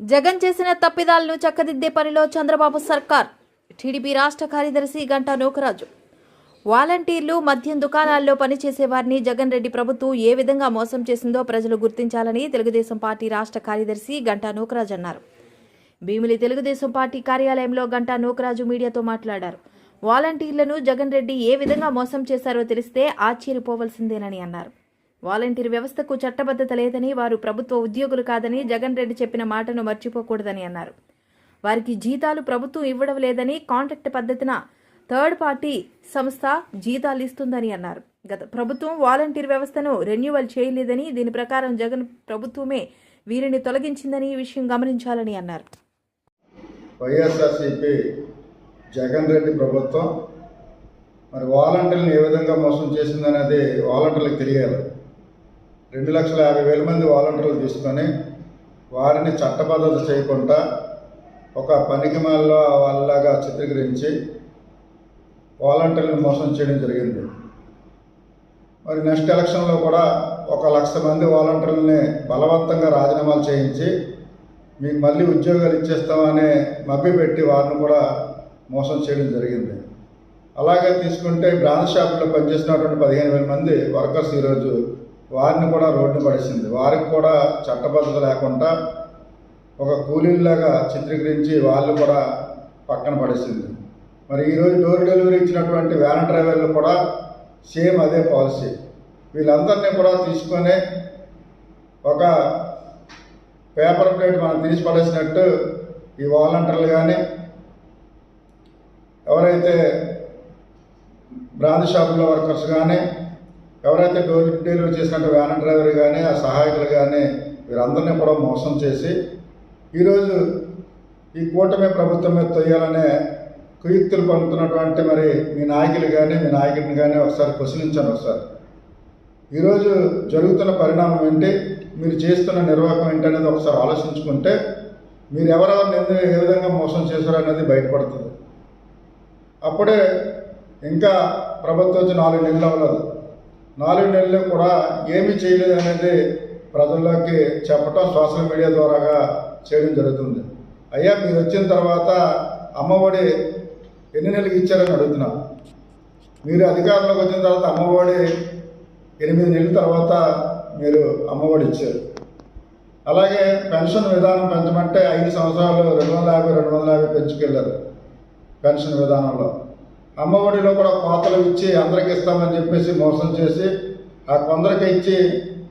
జగన్ చేసిన తప్పిదాలను చక్కదిద్దే పనిలో చంద్రబాబు సర్కార్. టీడీపీ రాష్ట్ర కార్యదర్శి గంటా నూకరాజు. వాలంటీర్లు మద్యం దుకాణాల్లో పనిచేసే వారిని జగన్ రెడ్డి ప్రభుత్వం ఏ విధంగా మోసం చేసిందో ప్రజలు గుర్తించాలని తెలుగుదేశం పార్టీ రాష్ట్ర కార్యదర్శి గంటా నూకరాజు అన్నారు. భీమిలి తెలుగుదేశం పార్టీ కార్యాలయంలో గంటా నూకరాజు మీడియాతో మాట్లాడారు. వాలంటీర్లను జగన్ రెడ్డి ఏ విధంగా మోసం చేశారో తెలిస్తే ఆశ్చర్యపోవలసిందేనని అన్నారు. వాలంటీర్ వ్యవస్థకు చట్టబద్ధత లేదని వారు ప్రభుత్వ ఉద్యోగులు కాదని జగన్ రెడ్డి చెప్పిన మాటను మర్చిపోకూడదని అన్నారు. వారికి జీతాలు ప్రభుత్వం ఇవ్వడం లేదని కాంట్రాక్ట్ పద్ధతిన థర్డ్ పార్టీ సంస్థ జీతాలు ఇస్తుందని అన్నారు. గత ప్రభుత్వం వాలంటీర్ వ్యవస్థను రెన్యువల్ చేయలేదని దీని ప్రకారం జగన్ ప్రభుత్వమే వీరిని తొలగించిందని ఈ విషయం గమనించాలని అన్నారు. వైఎస్ఆర్సీపీ జగన్ రెడ్డి ప్రభుత్వం మరి వాలంటీర్లను ఏ విధంగా మోసం చేసిందనేది వాలంటీర్లకు తెలియాలి. రెండు లక్షల యాభై వేల మంది వాలంటీర్లు తీసుకొని వారిని చట్టబద్ధత చేయకుండా ఒక పనికి వాళ్ళలాగా చిత్రీకరించి వాలంటీర్లను మోసం చేయడం జరిగింది. మరి నెక్స్ట్ ఎలక్షన్లో కూడా ఒక లక్ష మంది వాలంటీర్లని బలవంతంగా రాజీనామాలు చేయించి మీకు మళ్ళీ ఉద్యోగాలు ఇచ్చేస్తామనే మభ్య పెట్టి వారిని కూడా మోసం చేయడం జరిగింది. అలాగే తీసుకుంటే బ్రాంచ్ షాపులో పనిచేసినటువంటి పదిహేను వేల మంది వర్కర్స్ ఈరోజు వారిని కూడా రోడ్డు పడేసింది. వారికి కూడా చట్టబద్ధత లేకుండా ఒక కూలీలాగా చిత్రీకరించి వాళ్ళు కూడా పక్కన పడేసింది. మరి ఈరోజు డోర్ డెలివరీ ఇచ్చినటువంటి వ్యాన్ డ్రైవర్లు కూడా సేమ్ అదే పాలసీ. వీళ్ళందరినీ కూడా తీసుకొని ఒక పేపర్ ప్లేట్ మనం తీసి పడేసినట్టు ఈ వాలంటీర్లు కానీ ఎవరైతే బ్రాంచ్ షాపులో వర్కర్స్ కానీ ఎవరైతే డోర్ డెలివరీ చేసినట్టు వ్యాన్ డ్రైవర్ కానీ ఆ సహాయకులు కానీ వీరందరినీ కూడా మోసం చేసి ఈరోజు ఈ కూటమి ప్రభుత్వం మీద తొయ్యాలనే కుయుక్తులు పంపుతున్నటువంటి మరి మీ నాయకులు కానీ మీ నాయకుడిని కానీ ఒకసారి ప్రశ్నించాను ఒకసారి. ఈరోజు జరుగుతున్న పరిణామం ఏంటి? మీరు చేస్తున్న నిర్వాహకం ఏంటి అనేది ఒకసారి ఆలోచించుకుంటే మీరు ఎవరెవరిని ఏ విధంగా మోసం చేశారు అనేది బయటపడుతుంది. అప్పుడే ఇంకా ప్రభుత్వం వచ్చి నాలుగు నెలలు అవ్వలేదు. నాలుగు నెలలు కూడా ఏమి చేయలేదు అనేది ప్రజల్లోకి చెప్పటం సోషల్ మీడియా ద్వారాగా చేయడం జరుగుతుంది. అయ్యా మీరు వచ్చిన తర్వాత అమ్మఒడి ఎన్ని నెలలకు ఇచ్చారని అడుగుతున్నా. మీరు అధికారంలోకి వచ్చిన తర్వాత అమ్మఒడి ఎనిమిది నెలల తర్వాత మీరు అమ్మఒడి ఇచ్చారు. అలాగే పెన్షన్ విధానం పెంచమంటే ఐదు సంవత్సరాలు రెండు వందల యాభై రెండు వందల యాభై పెంచుకెళ్ళారు పెన్షన్ విధానంలో. అమ్మఒడిలో కూడా కోతలు ఇచ్చి అందరికి ఇస్తామని చెప్పేసి మోసం చేసి ఆ కొందరికి ఇచ్చి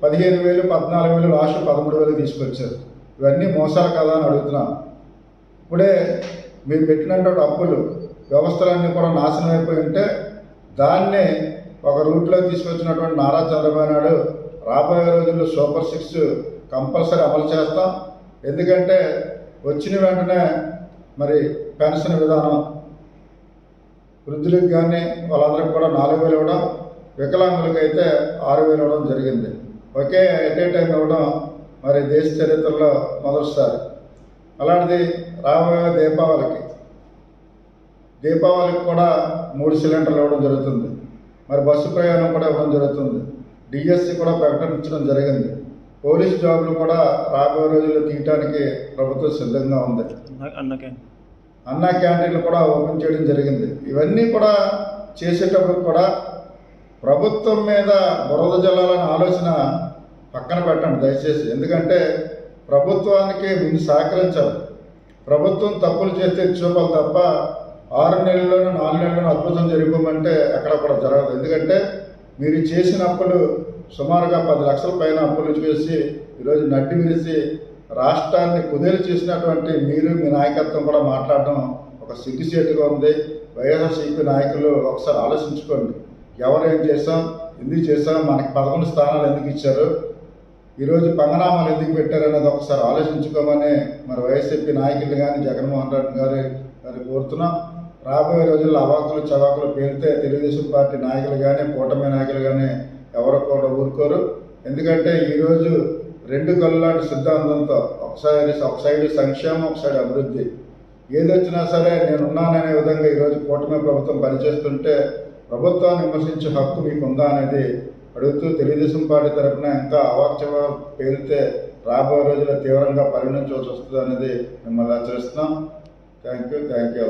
పదిహేను వేలు పద్నాలుగు వేలు లాస్ట్ పదమూడు వేలు తీసుకొచ్చారు. ఇవన్నీ మోసాలు కదా అని అడుగుతున్నాం. ఇప్పుడే మీరు పెట్టినటువంటి అప్పులు వ్యవస్థలన్నీ కూడా నాశనం అయిపోయి ఉంటే దాన్ని ఒక రూట్లో తీసుకొచ్చినటువంటి నారా చంద్రబాబు నాయుడు రాబోయే రోజుల్లో సూపర్ సిక్స్ కంపల్సరీ అమలు చేస్తాం. ఎందుకంటే వచ్చిన వెంటనే మరి పెన్షన్ విధానం వృద్ధులకు కానీ వాళ్ళందరికీ కూడా నాలుగు వేలు ఇవ్వడం వికలాంగులకు అయితే ఆరు వేలు ఇవ్వడం జరిగింది. ఒకే ఎట్ ఏ టైం ఇవ్వడం మరి దేశ చరిత్రలో మొదటిసారి. అలాంటిది రాబోయే దీపావళికి. దీపావళికి కూడా మూడు సిలిండర్లు ఇవ్వడం జరుగుతుంది. మరి బస్సు ప్రయాణం కూడా ఇవ్వడం జరుగుతుంది. డిఎస్సి కూడా ప్రకటించడం జరిగింది. పోలీస్ జాబులు కూడా రాబోయే రోజుల్లో తీయటానికి ప్రభుత్వం సిద్ధంగా ఉంది. అన్నకే. అన్న క్యాంటీన్లు కూడా ఓపెన్ చేయడం జరిగింది. ఇవన్నీ కూడా చేసేటప్పుడు కూడా ప్రభుత్వం మీద బురద జల్లాలనే ఆలోచన పక్కన పెట్టండి దయచేసి. ఎందుకంటే ప్రభుత్వానికి ముందు సహకరించాలి. ప్రభుత్వం తప్పులు చేస్తే చూపాలి తప్ప ఆరు నెలల్లోనూ నాలుగు నెలల్లోనూ అద్భుతం జరిగిపోమంటే ఎక్కడ కూడా జరగదు. ఎందుకంటే మీరు చేసిన అప్పులు సుమారుగా పది లక్షల పైన అప్పులు చేసి ఈరోజు నడ్డి విరిసి రాష్ట్రాన్ని కుదేలు చేసినటువంటి మీరు మీ నాయకత్వం కూడా మాట్లాడడం ఒక సిగ్గుసేటుగా ఉంది. వైఎస్ఆర్సీపీ నాయకులు ఒకసారి ఆలోచించుకోండి. ఎవరేం చేసాం ఎందుకు చేసాం మనకి పదకొండు స్థానాలు ఎందుకు ఇచ్చారు ఈరోజు పంగనామాలు ఎందుకు పెట్టారు అనేది ఒకసారి ఆలోచించుకోమని మరి వైఎస్ఆర్పీ నాయకులు కానీ జగన్మోహన్ రెడ్డి గారి గారి కోరుతున్నాం. రాబోయే రోజుల్లో అవాకులు చవాకులు పేరితే తెలుగుదేశం పార్టీ నాయకులు కానీ కూటమి నాయకులు కానీ ఎవరు కూడా ఊరుకోరు. ఎందుకంటే ఈరోజు రెండు కళ్ళు లాంటి సిద్ధాంతంతో ఒకసారి ఒక సైడ్ సంక్షేమం ఒక సైడ్ అభివృద్ధి. ఏది వచ్చినా సరే నేనున్నాననే విధంగా ఈరోజు కూటమి ప్రభుత్వం పనిచేస్తుంటే ప్రభుత్వాన్ని విమర్శించే హక్కు మీకు ఉందా అనేది అడుగుతూ తెలుగుదేశం పార్టీ తరఫున ఇంకా అవాక్చవ పేరితే రాబోయే రోజుల్లో తీవ్రంగా పరిగణించవలసి వస్తుంది అనేది మిమ్మల్ని హెచ్చరిస్తున్నాం థ్యాంక్ యూ థ్యాంక్ యూ